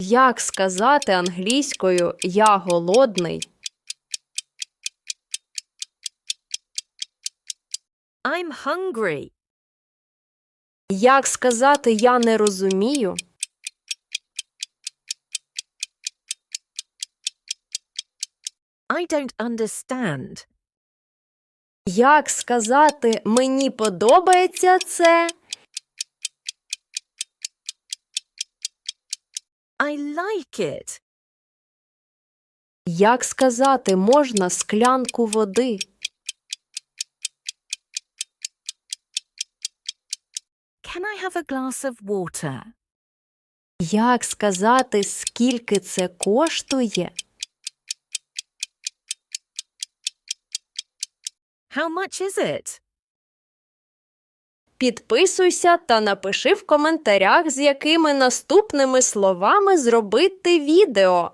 Як сказати англійською я голодний? I'm hungry. Як сказати я не розумію? I don't understand. Як сказати мені подобається це? I like it. Як сказати можна склянку води? Can I have a glass of water? Як сказати скільки це коштує? How much is it? Підписуйся та напиши в коментарях, з якими наступними словами зробити відео.